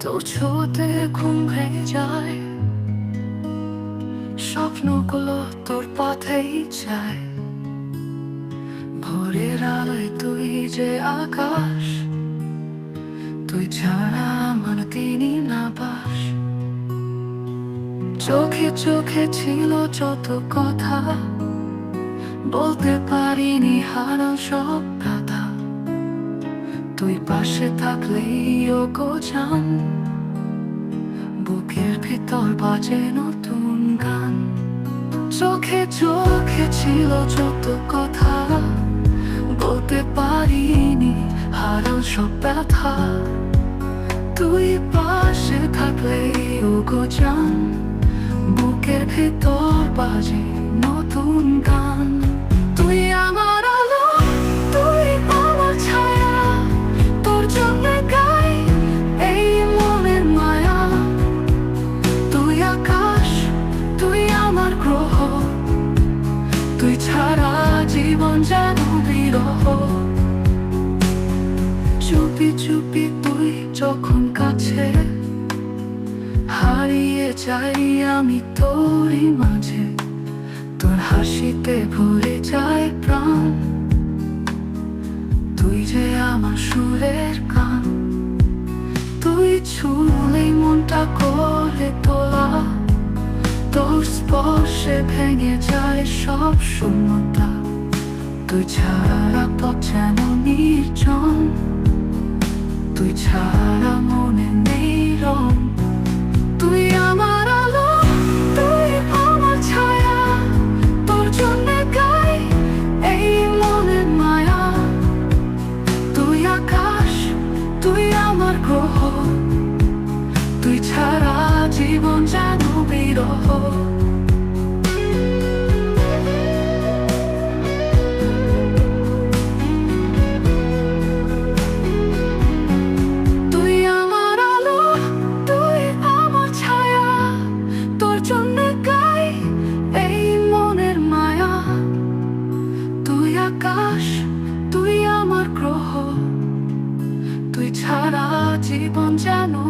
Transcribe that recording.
তো ছোতে তোর পথেই যায়। ভোরের আলোয় তুই যে আকাশ, তুই ছাড়া আমার দিনই না বাস। চোখে চোখে ছিল যত কথা, বলতে পারিনি হারাল সব তুই পাশে থাকলেই ও গোজান বুকের ভিতর বাজে নতুন গান। চোখে চোখে ছিল যত কথা। বলতে পারিনি হারাল সব ব্যথা। তুই পাশে থাকলেই ও গোজান বুকের ভিতর বাজে নতুন গান। তুই ছাড়া জীবন যেন বিরহ চুপি চুপি তুই যখন কাছে হারিয়ে যাই আমি তোরই মাঝে তোর হাসিতে ভরে যায় প্রাণ তুই যে আমার গান তুই ছুলেই মনটা করে তোলা তোর স্পর্শে ভেঙে যায় সব শূন্যতা। তুই ছাড়া পথ যেন নির্জন। তুই ছাড়া মনে নেই রং তুই আমার আলো, তুই আমার ছায়া। তোর জন্য গাই এই মনের মায়া। তুই আকাশ, তুই আমার গ্রহ। তুই ছাড়া জীবন যেন বিরহ। আকাশ তুই আমার গ্রহ তুই ছাড়া জীবন বিরহ